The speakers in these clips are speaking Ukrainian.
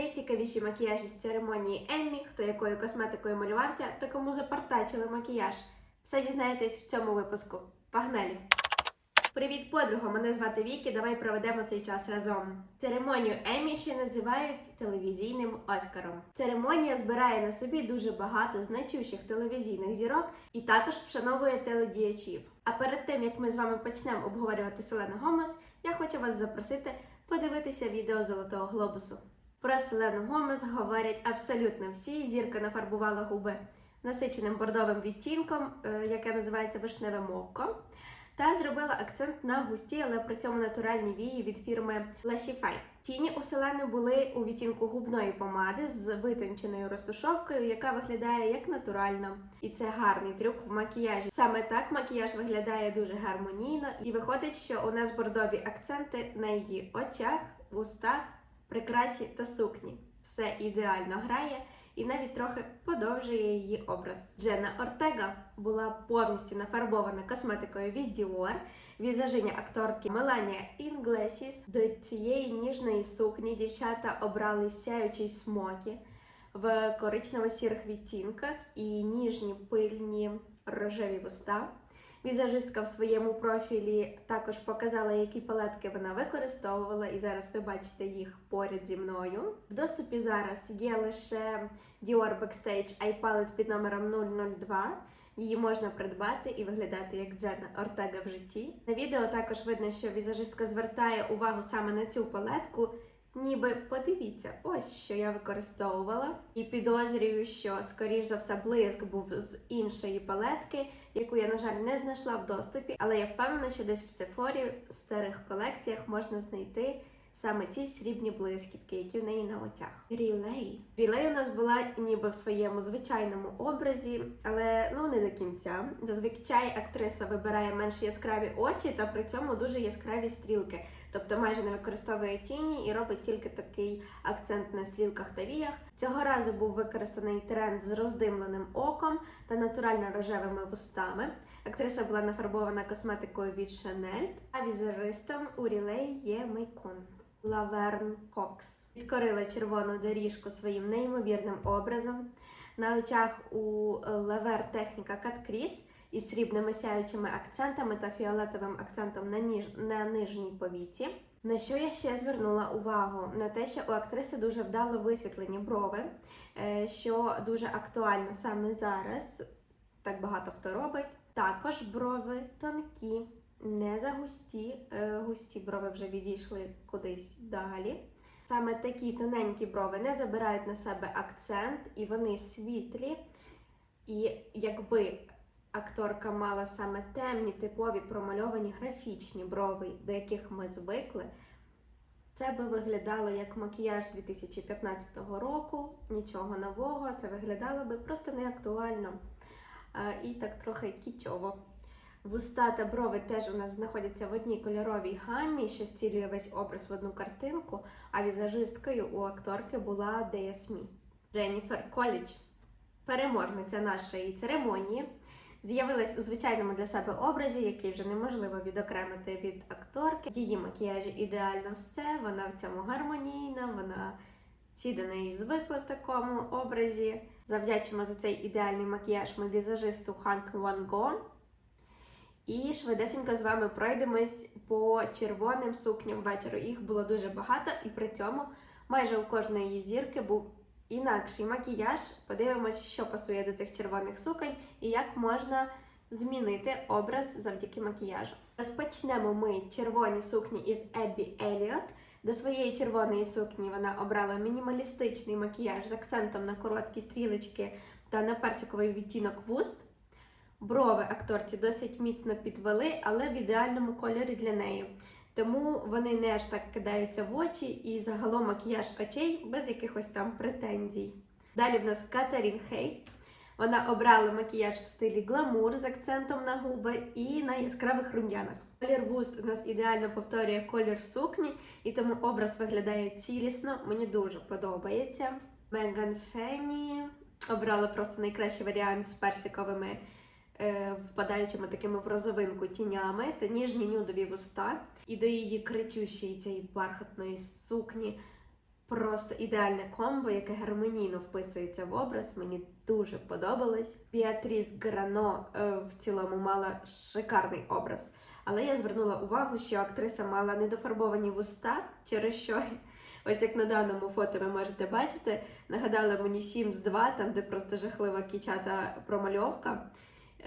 Найцікавіші макіяжі з церемонії Еммі, хто якою косметикою малювався та кому запартачили макіяж. Все дізнаєтесь в цьому випуску. Погнали! Привіт, подруга! Мене звати Вікі. Давай проведемо цей час разом. Церемонію Еммі ще називають телевізійним Оскаром. Церемонія збирає на собі дуже багато значущих телевізійних зірок і також вшановує теледіячів. А перед тим як ми з вами почнемо обговорювати Селену Гомес, я хочу вас запросити подивитися відео Золотого глобусу. Про Селену Гомес говорять абсолютно всі. Зірка нафарбувала губи насиченим бордовим відтінком, е, яке називається вишневе око, та зробила акцент на густі, але при цьому натуральні вії від фірми Lashify. Тіні у Селени були у відтінку губної помади з витонченою розтушовкою, яка виглядає як натурально. І це гарний трюк в макіяжі. Саме так макіяж виглядає дуже гармонійно, і виходить, що у нас бордові акценти на її очах, вустах, прикрасі та сукні. Все ідеально грає і навіть трохи подовжує її образ. Дженна Ортега була повністю нафарбована косметикою від Dior. Візажиня акторки Меланія Інглесіс. До цієї ніжної сукні дівчата обрали сяючий смокі в коричнево-сірих відтінках і ніжні пильні рожеві вуста. Візажистка в своєму профілі також показала, які палетки вона використовувала, і зараз ви бачите їх поряд зі мною. В доступі зараз є лише Dior Backstage Eye Palette під номером 002. Її можна придбати і виглядати як Дженна Ортега в житті. На відео також видно, що візажистка звертає увагу саме на цю палетку. Ніби подивіться, ось що я використовувала, і підозрюю, що скоріш за все блиск був з іншої палетки, яку я, на жаль, не знайшла в доступі, але я впевнена, що десь в Сефорі в старих колекціях можна знайти саме ці срібні блискітки, які в неї на очах. Рілей. Рілей у нас була ніби в своєму звичайному образі, але ну не до кінця. Зазвичай актриса вибирає менш яскраві очі та при цьому дуже яскраві стрілки. Тобто майже не використовує тіні і робить тільки такий акцент на стрілках та віях. Цього разу був використаний тренд з роздимленим оком та натурально рожевими вустами. Актриса була нафарбована косметикою від Chanel, а візажистом у рілей є Мейкун. Лаверн Кокс підкорила червону доріжку своїм неймовірним образом. На очах у Лавер техніка Crease із срібними сяючими акцентами та фіолетовим акцентом на, ніж... на нижній повіці. На що я ще звернула увагу? На те, що у актриси дуже вдало висвітлені брови, е, що дуже актуально саме зараз. Так багато хто робить. Також брови тонкі, не загусті. Е, Густі брови вже відійшли кудись далі. Саме такі тоненькі брови не забирають на себе акцент, і вони світлі. І якби акторка мала саме темні, типові промальовані графічні брови, до яких ми звикли, це би виглядало як макіяж 2015 року, нічого нового, це виглядало би просто не актуально е, і так трохи кічово. Вуста та брови теж у нас знаходяться в одній кольоровій гамі, що зцілює весь образ в одну картинку, а візажисткою у акторки була Дея Сміт. Дженніфер Колідж, переможниця нашої церемонії, з'явилась у звичайному для себе образі, який вже неможливо відокремити від акторки. Її макіяжі ідеально все, вона в цьому гармонійна, вона всі до неї звикли в такому образі. Завдячимо за цей ідеальний макіяж ми візажисту Ханк Ван Го. І швидесенько з вами пройдемось по червоним сукням вечору. Їх було дуже багато, і при цьому майже у кожної зірки був інакший макіяж. Подивимось, що пасує до цих червоних суконь і як можна змінити образ завдяки макіяжу. Розпочнемо ми червоні сукні із Еббі Еліот. До своєї червоної сукні вона обрала мінімалістичний макіяж з акцентом на короткі стрілечки та на персиковий відтінок вуст. Брови акторці досить міцно підвели, але в ідеальному кольорі для неї. Тому вони не аж так кидаються в очі і загалом макіяж очей без якихось там претензій. Далі в нас Катарін Хей. Вона обрала макіяж в стилі гламур з акцентом на губи і на яскравих рум'янах. Колір вуст у нас ідеально повторює колір сукні, і тому образ виглядає цілісно. Мені дуже подобається. Меган Фенні обрала просто найкращий варіант з персиковими впадаючими такими в розовинку тінями та ніжні нюдові вуста. І до її кричущої цієї бархатної сукні Просто ідеальне комбо, яке гармонійно вписується в образ. Мені дуже подобалось. Біатріс Грано е, в цілому мала шикарний образ. Але я звернула увагу, що актриса мала недофарбовані вуста, через що, ось як на даному фото ви можете бачити, нагадали мені Sims 2, там де просто жахлива кічата промальовка.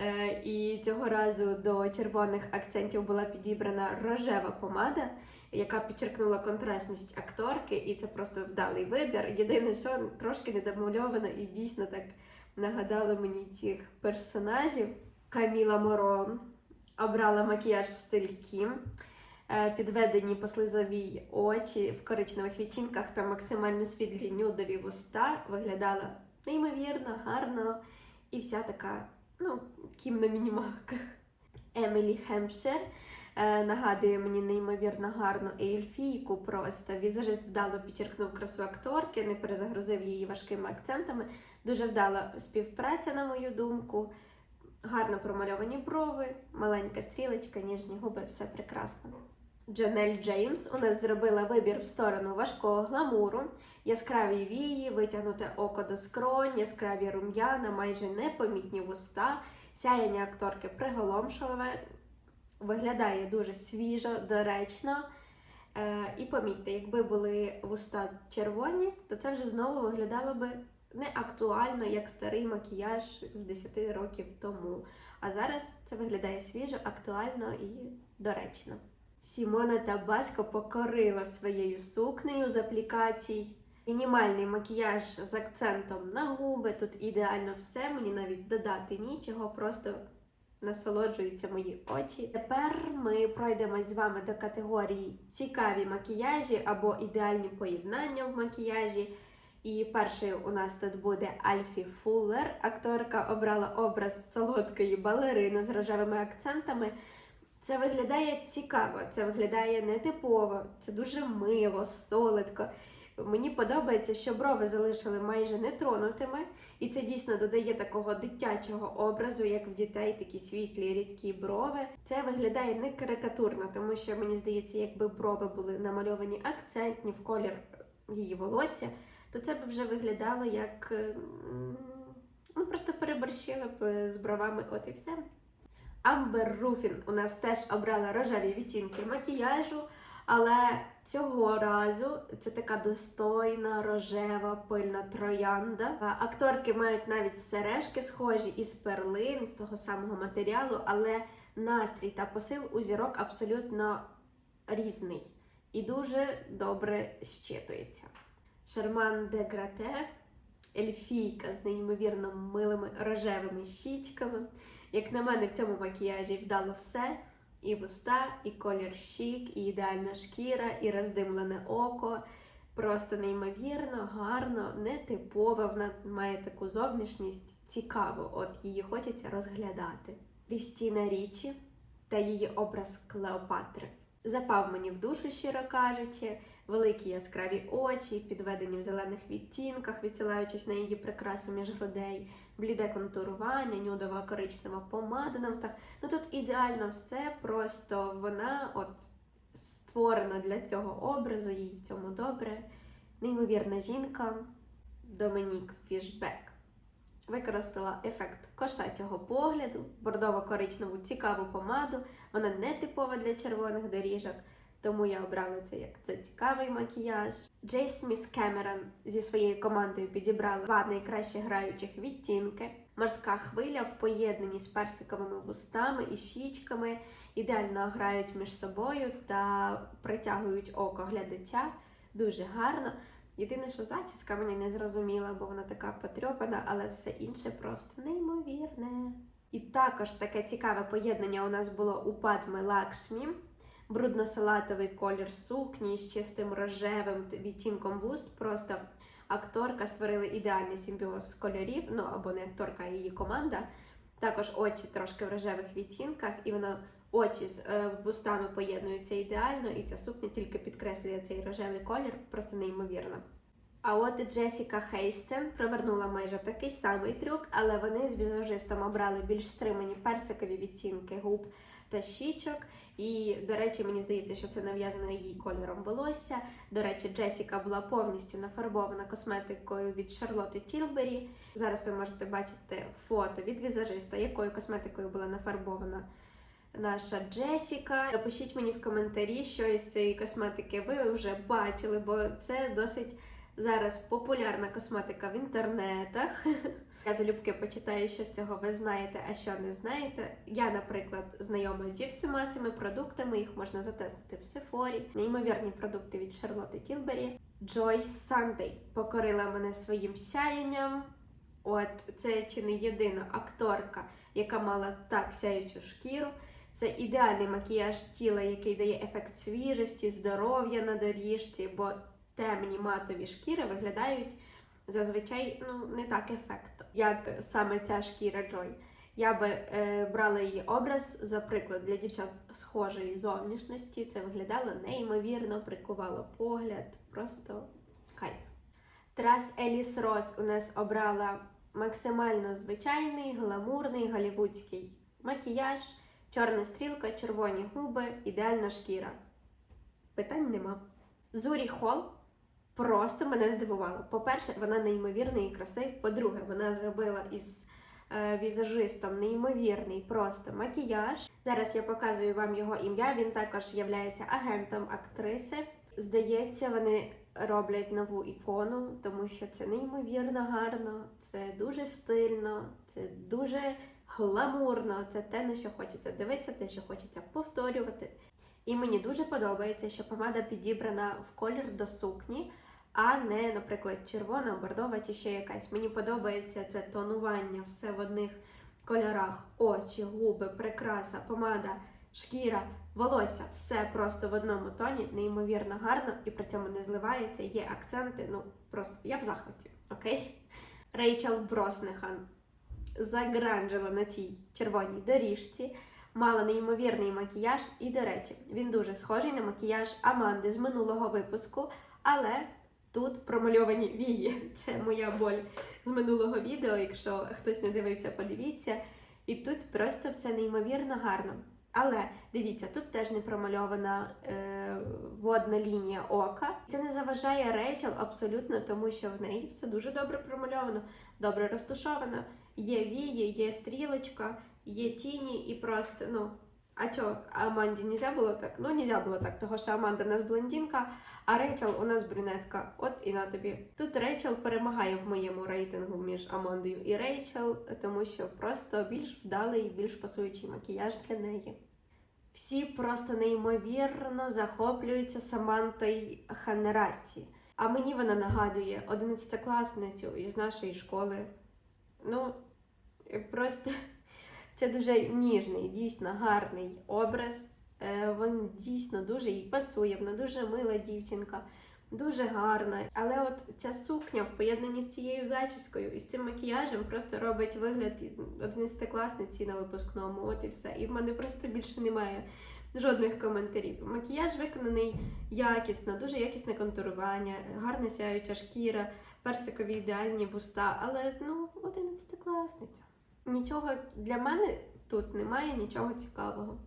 Е, І цього разу до червоних акцентів була підібрана рожева помада, яка підчеркнула контрастність акторки, і це просто вдалий вибір. Єдине, що трошки недомальована і дійсно так нагадало мені цих персонажів. Каміла Морон обрала макіяж в стиль Кім. Е, Підведені послизові очі в коричневих відтінках та максимально світлі нюдові вуста виглядала неймовірно, гарно і вся така, ну, кім на мінімалках. Емілі Хемпшер е, нагадує мені неймовірно гарну ельфійку просто. Візажист вдало підчеркнув красу акторки, не перезагрузив її важкими акцентами. Дуже вдала співпраця, на мою думку. Гарно промальовані брови, маленька стрілечка, ніжні губи, все прекрасно. Джанель Джеймс у нас зробила вибір в сторону важкого гламуру, яскраві вії, витягнуте око до скронь, яскраві рум'яна, майже непомітні вуста, сяєння акторки приголомшливе, виглядає дуже свіжо, доречно. Е, і помітьте, якби були вуста червоні, то це вже знову виглядало би не актуально, як старий макіяж з 10 років тому. А зараз це виглядає свіжо, актуально і доречно. Сімона Табаско покорила своєю сукнею з аплікацій. Мінімальний макіяж з акцентом на губи. Тут ідеально все, мені навіть додати нічого, просто насолоджуються мої очі. Тепер ми пройдемось з вами до категорії цікаві макіяжі або ідеальні поєднання в макіяжі. І першою у нас тут буде Альфі Фуллер. Акторка обрала образ солодкої балерини з рожевими акцентами. Це виглядає цікаво, це виглядає нетипово, це дуже мило, солодко. Мені подобається, що брови залишили майже нетронутими, і це дійсно додає такого дитячого образу, як в дітей, такі світлі, рідкі брови. Це виглядає не карикатурно, тому що мені здається, якби брови були намальовані акцентні в колір її волосся, то це б вже виглядало як ну, просто переборщили б з бровами, от і все. Амбер Руфін у нас теж обрала рожеві відтінки макіяжу, але цього разу це така достойна рожева пильна троянда. Акторки мають навіть сережки схожі із перлин з того самого матеріалу, але настрій та посил у зірок абсолютно різний і дуже добре щитується. Шарман де Грате, ельфійка з неймовірно милими рожевими щічками. Як на мене, в цьому макіяжі вдало все: і вуста, і колір щік, і ідеальна шкіра, і роздимлене око. Просто неймовірно, гарно, нетипово. Вона має таку зовнішність цікаву, от її хочеться розглядати. Крістіна Річі та її образ Клеопатри. Запав мені в душу, щиро кажучи, великі яскраві очі, підведені в зелених відтінках, відсилаючись на її прикрасу між грудей, бліде контурування, нюдова коричнева помада на устах. Ну тут ідеально все, просто вона от створена для цього образу, їй в цьому добре. Неймовірна жінка Домінік Фішбек. Використала ефект кошачого погляду, бордово-коричневу цікаву помаду. Вона не типова для червоних доріжок, тому я обрала це як це цікавий макіяж. Джейс Міс Кемерон зі своєю командою підібрала два найкраще граючих відтінки. Морська хвиля в поєднанні з персиковими вустами і щічками ідеально грають між собою та притягують око глядача. Дуже гарно. Єдине, що зачіска мені не зрозуміла, бо вона така потрьопана, але все інше просто неймовірне. І також таке цікаве поєднання у нас було у Падми Лакшмі. Брудно-салатовий колір сукні з чистим рожевим відтінком вуст. Просто акторка створили ідеальний симбіоз кольорів, ну або не акторка, а її команда. Також очі трошки в рожевих відтінках, і воно очі з е, вустами поєднуються ідеально, і ця сукня тільки підкреслює цей рожевий колір, просто неймовірно. А от Джесіка Хейстен провернула майже такий самий трюк, але вони з візажистом обрали більш стримані персикові відтінки губ та щічок. І, до речі, мені здається, що це нав'язано її кольором волосся. До речі, Джесіка була повністю нафарбована косметикою від Шарлотти Тілбері. Зараз ви можете бачити фото від візажиста, якою косметикою була нафарбована наша Джесіка. Напишіть мені в коментарі, що із цієї косметики ви вже бачили, бо це досить зараз популярна косметика в інтернетах. Я залюбки почитаю, що з цього ви знаєте, а що не знаєте. Я, наприклад, знайома зі всіма цими продуктами, їх можна затестити в Сефорі. Неймовірні продукти від Шарлотти Тілбері. Joyce Sunday покорила мене своїм сяєнням. От це чи не єдина акторка, яка мала так сяючу шкіру. Це ідеальний макіяж тіла, який дає ефект свіжості, здоров'я на доріжці, бо темні матові шкіри виглядають зазвичай ну, не так ефектно, як саме ця шкіра Джой. Я би е, брала її образ, за приклад, для дівчат схожої зовнішності. Це виглядало неймовірно, прикувало погляд, просто кайф. Трас Еліс Рос у нас обрала максимально звичайний, гламурний голівудський макіяж, чорна стрілка, червоні губи, ідеальна шкіра. Питань нема. Зурі Холл просто мене здивувала. По-перше, вона неймовірний і красивий. По-друге, вона зробила із е, візажистом неймовірний просто макіяж. Зараз я показую вам його ім'я. Він також є агентом актриси. Здається, вони роблять нову ікону, тому що це неймовірно гарно, це дуже стильно, це дуже гламурно. Це те, на що хочеться дивитися, те, що хочеться повторювати. І мені дуже подобається, що помада підібрана в колір до сукні, а не, наприклад, червона, бордова чи ще якась. Мені подобається це тонування, все в одних кольорах: очі, губи, прикраса, помада, шкіра, волосся, все просто в одному тоні, неймовірно гарно, і при цьому не зливається, є акценти. Ну, просто я в захваті, окей? Рейчел Броснехан загранжила на цій червоній доріжці. Мала неймовірний макіяж, і, до речі, він дуже схожий на макіяж Аманди з минулого випуску, але тут промальовані вії. Це моя боль з минулого відео. Якщо хтось не дивився, подивіться. І тут просто все неймовірно гарно. Але дивіться, тут теж не промальована е, водна лінія ока. Це не заважає Рейчел абсолютно, тому що в неї все дуже добре промальовано, добре розташовано. Є вії, є стрілочка, є тіні і просто, ну. А чо, Аманді нельзя було так? Ну, нельзя було так, того що Аманда в нас блондинка, а Рейчел у нас брюнетка. От і на тобі. Тут Рейчел перемагає в моєму рейтингу між Амандою і Рейчел, тому що просто більш вдалий, більш пасуючий макіяж для неї. Всі просто неймовірно захоплюються Самантою Ханераці. А мені вона нагадує одинадцятикласницю із нашої школи. Ну, просто це дуже ніжний, дійсно гарний образ. Е, Він дійсно дуже їй пасує, вона дуже мила дівчинка, дуже гарна. Але от ця сукня в поєднанні з цією зачіскою і з цим макіяжем просто робить вигляд 11-класниці на випускному. От і все. І в мене просто більше немає жодних коментарів. Макіяж виконаний якісно, дуже якісне контурування, гарна сяюча шкіра, персикові ідеальні вуста, але ну, 11-класниця. Нічого для мене тут немає нічого цікавого.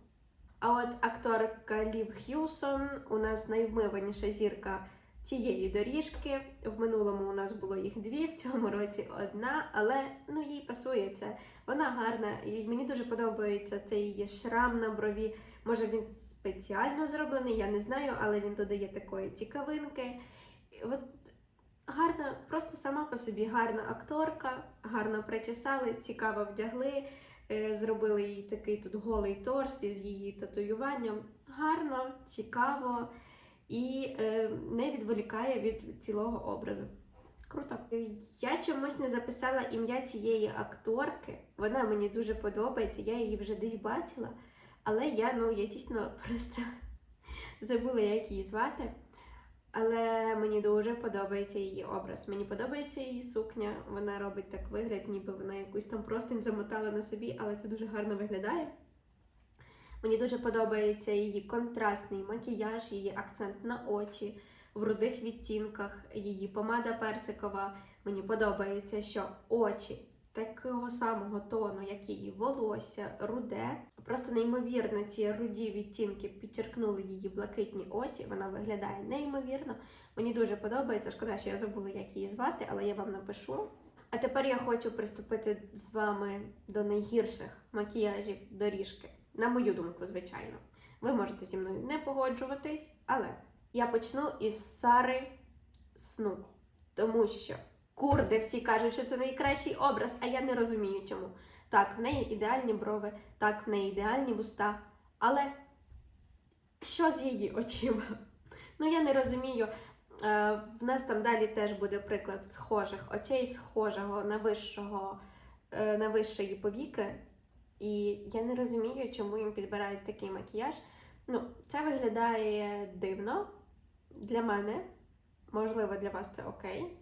А от акторка Лів Х'юсон у нас найвмиваніша зірка цієї доріжки. В минулому у нас було їх дві, в цьому році одна, але ну їй пасує це. Вона гарна, і мені дуже подобається цей її шрам на брові. Може він спеціально зроблений, я не знаю, але він додає такої цікавинки. От гарна, просто сама по собі гарна акторка, гарно причесали, цікаво вдягли. Е, Зробили їй такий тут голий торс із її татуюванням. Гарно, цікаво і е, не відволікає від цілого образу. Круто. Е, Я чомусь не записала ім'я цієї акторки. Вона мені дуже подобається, я її вже десь бачила, але я, ну, я дійсно просто забула, як її звати. Але мені дуже подобається її образ. Мені подобається її сукня. Вона робить так вигляд, ніби вона якусь там простинь замотала на собі, але це дуже гарно виглядає. Мені дуже подобається її контрастний макіяж, її акцент на очі. в рудих відтінках, її помада персикова. Мені подобається, що очі такого самого тону, як її волосся, руде. Просто неймовірно ці руді відтінки підчеркнули її блакитні очі. Вона виглядає неймовірно. Мені дуже подобається. Шкода, що я забула, як її звати, але я вам напишу. А тепер я хочу приступити з вами до найгірших макіяжів доріжки. На мою думку, звичайно. Ви можете зі мною не погоджуватись, але я почну із Сари Сну. Тому що курди всі кажуть, що це найкращий образ, а я не розумію чому. Так, в неї ідеальні брови, так, в неї ідеальні вуста. Але що з її очима? Ну, я не розумію. Е, В нас там далі теж буде приклад схожих очей, схожого на вищого, е, на вищої повіки. І я не розумію, чому їм підбирають такий макіяж. Ну, це виглядає дивно для мене. Можливо, для вас це окей.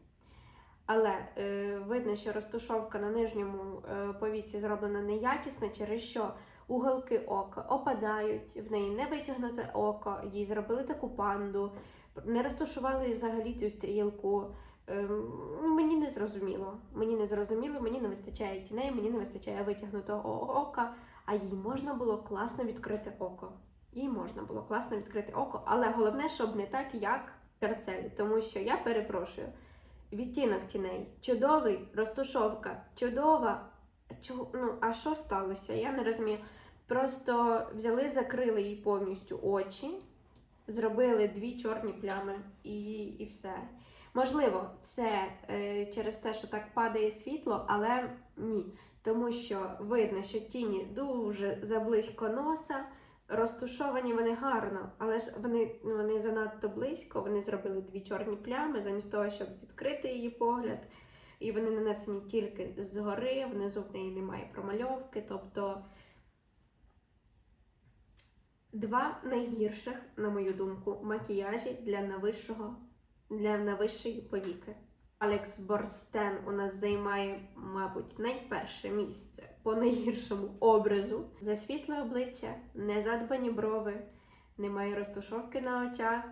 Але е, видно, що розтушовка на нижньому е, повіці зроблена неякісно, через що уголки ока опадають, в неї не витягнуте око, їй зробили таку панду, не розташували взагалі цю стрілку. Ем, мені не зрозуміло. Мені не зрозуміло, мені не вистачає тіней, мені не вистачає витягнутого ока, а їй можна було класно відкрити око. Їй можна було класно відкрити око, але головне, щоб не так, як Карцелі, тому що я перепрошую. Відтінок тіней, чудовий, розтушовка, чудова. Чого, ну, а що сталося? Я не розумію. Просто взяли, закрили їй повністю очі, зробили дві чорні плями і, і все. Можливо, це е, через те, що так падає світло, але ні. Тому що видно, що тіні дуже заблизько носа, розтушовані вони гарно, але ж вони, вони занадто близько, вони зробили дві чорні плями, замість того, щоб відкрити її погляд. І вони нанесені тільки згори, внизу в неї немає промальовки. Тобто два найгірших, на мою думку, макіяжі для для навищої повіки. Алекс Борстен у нас займає, мабуть, найперше місце по найгіршому образу. За світле обличчя, незадбані брови, немає розтушовки на очах,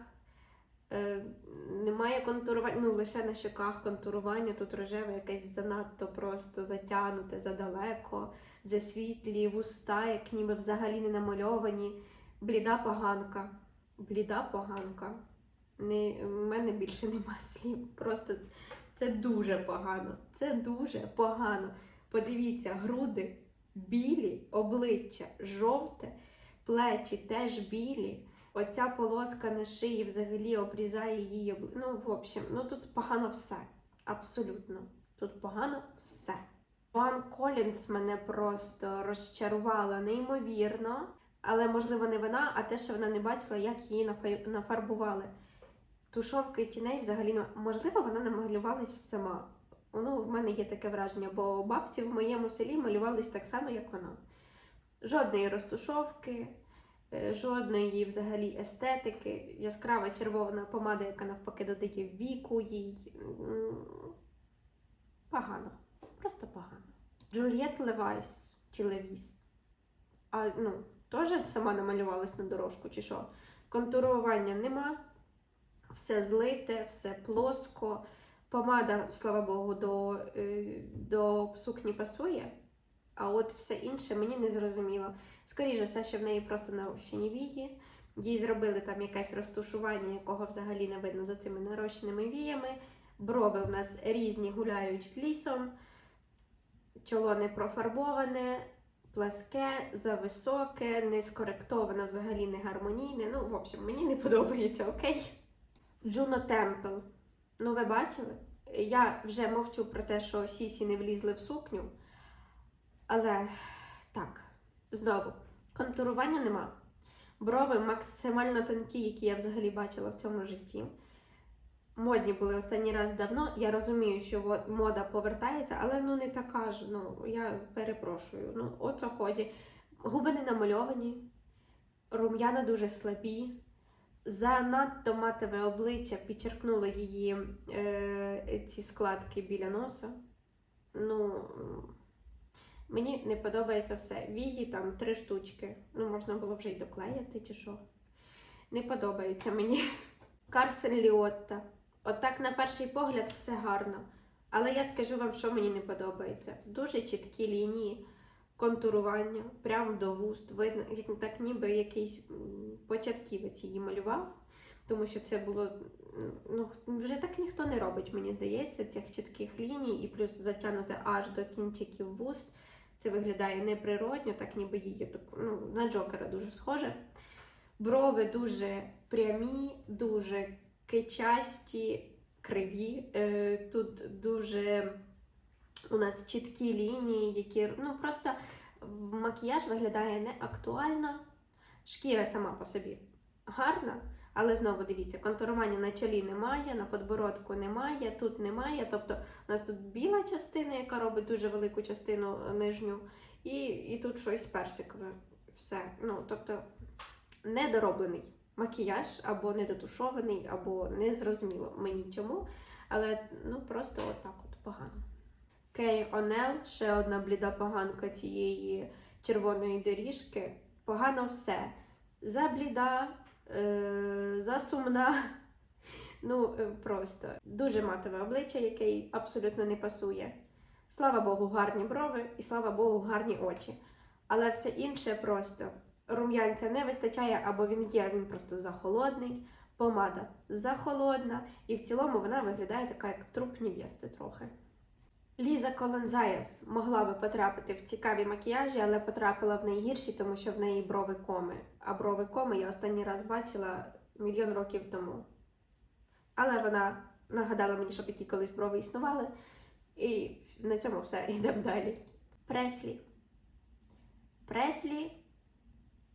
е, немає контурування, ну лише на щоках контурування, тут рожеве якесь занадто просто затягнуте задалеко, засвітлі вуста, як ніби взагалі не намальовані, бліда поганка. Бліда поганка. Не, в мене більше нема слів. Просто це дуже погано. Це дуже погано. Подивіться, груди білі, обличчя жовте, плечі теж білі. Оця полоска на шиї взагалі обрізає її обли... Ну, в общем, ну тут погано все. Абсолютно. Тут погано все. Пан Колінс мене просто розчарувала неймовірно. Але, можливо, не вона, а те, що вона не бачила, як її нафарбували. Тушовки тіней взагалі можливо, вона намалювалась сама. Ну, в мене є таке враження, бо бабці в моєму селі малювались так само, як вона. Жодної розтушовки, е, жодної взагалі естетики, яскрава червона помада, яка навпаки додає віку їй. Погано. Просто погано. Джульєт Левайс чи Левіс. А ну, теж сама намалювалась на дорожку, чи що? Контурування нема все злите, все плоско. Помада, слава Богу, до, е, до сукні пасує, а от все інше мені не зрозуміло. Скоріше за все, що в неї просто нарощені вії. Їй зробили там якесь розтушування, якого взагалі не видно за цими нарощеними віями. Брови в нас різні гуляють лісом, чоло не профарбоване, пласке, зависоке, не скоректоване, взагалі не гармонійне. Ну, в общем, мені не подобається, окей? Джуно Темпл. Ну, ви бачили? Я вже мовчу про те, що сісі не влізли в сукню. Але так, знову, контурування нема. Брови максимально тонкі, які я взагалі бачила в цьому житті. Модні були останній раз давно. Я розумію, що мода повертається, але ну не така ж. Ну, я перепрошую. Ну, от ході. Губи не намальовані, рум'яна дуже слабі. Занадто матове обличчя підчеркнуло її е, ці складки біля носа. Ну, мені не подобається все. Вії там три штучки. Ну, можна було вже й доклеїти чи що. Не подобається мені. Карсен Ліотта. Отак, на перший погляд, все гарно. Але я скажу вам, що мені не подобається. Дуже чіткі лінії, контурування, прямо до вуст. Видно, так ніби якийсь початківець її малював. Тому що це було ну вже так ніхто не робить, мені здається, цих чітких ліній, і плюс затягнути аж до кінчиків вуст. Це виглядає неприродньо, так ніби її так, ну, на Джокера дуже схоже. Брови дуже прямі, дуже кичасті, криві. Е, тут дуже у нас чіткі лінії, які ну просто макіяж виглядає не актуально. Шкіра сама по собі гарна, але знову дивіться, контурування на чолі немає, на подбородку немає, тут немає. Тобто у нас тут біла частина, яка робить дуже велику частину нижню, і, і тут щось персикове. Все. Ну, тобто недороблений макіяж, або недотушований, або незрозуміло мені чому. Але ну просто отак от погано. Кей Онел, ще одна бліда поганка цієї червоної доріжки. Погано все. Забліда, е, засумна. Ну, е, просто дуже матове обличчя, яке їй абсолютно не пасує. Слава Богу, гарні брови і слава Богу, гарні очі. Але все інше просто рум'янця не вистачає, або він є, він просто захолодний. Помада захолодна, і в цілому вона виглядає така, як труп невести трохи. Ліза Колонзаєс могла би потрапити в цікаві макіяжі, але потрапила в найгірші, тому що в неї брови коми. А брови коми я останній раз бачила мільйон років тому. Але вона нагадала мені, що такі колись брови існували, і на цьому все йдемо далі. Преслі. Преслі.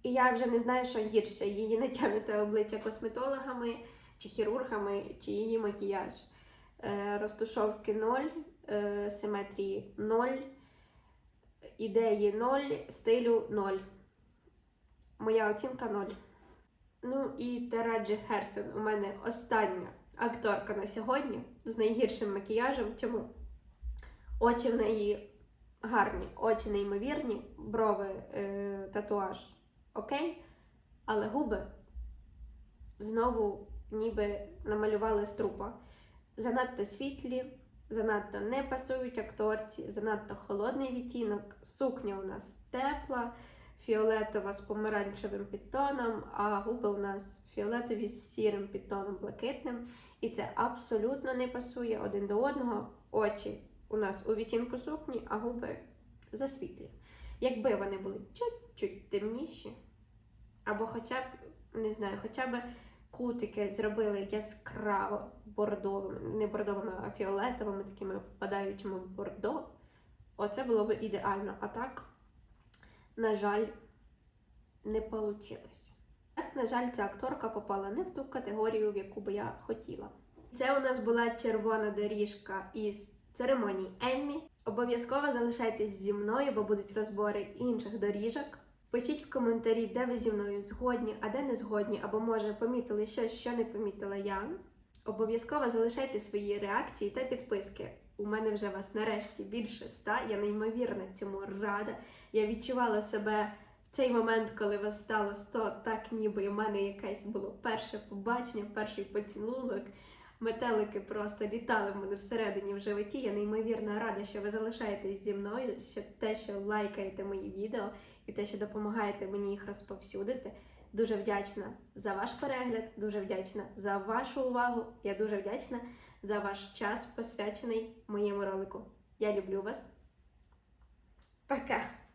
І я вже не знаю, що гірше, її натягнуте обличчя косметологами чи хірургами, чи її макіяж. Е, розтушовки 0, е, симетрії 0, ідеї 0, стилю 0. Моя оцінка 0. Ну і Тераджі Херсон у мене остання акторка на сьогодні з найгіршим макіяжем. Чому? Очі в неї гарні, очі неймовірні, брови, е, татуаж окей, але губи знову ніби намалювали з трупа. Занадто світлі, занадто не пасують акторці, занадто холодний відтінок. Сукня у нас тепла, фіолетова з помаранчевим підтоном, а губи у нас фіолетові з сірим підтоном блакитним. І це абсолютно не пасує один до одного. Очі у нас у відтінку сукні, а губи засвітлі. Якби вони були чуть-чуть темніші, або хоча б, не знаю, хоча б кутики зробили яскраво бордовими, не бордовими, а фіолетовими, такими впадаючими в бордо, оце було б ідеально. А так, на жаль, не вийшло. Так, на жаль, ця акторка попала не в ту категорію, в яку би я хотіла. Це у нас була червона доріжка із церемонії Еммі. Обов'язково залишайтесь зі мною, бо будуть розбори інших доріжок. Пишіть в коментарі, де ви зі мною згодні, а де не згодні, або може помітили щось, що не помітила я. Обов'язково залишайте свої реакції та підписки. У мене вже вас нарешті більше ста. Я неймовірно цьому рада. Я відчувала себе в цей момент, коли вас стало 100, так ніби у мене якесь було перше побачення, перший поцілунок. Метелики просто літали в мене всередині в животі. Я неймовірно рада, що ви залишаєтесь зі мною, що те, що лайкаєте мої відео і те, що допомагаєте мені їх розповсюдити. Дуже вдячна за ваш перегляд, дуже вдячна за вашу увагу. Я дуже вдячна за ваш час, посвячений моєму ролику. Я люблю вас. Пока!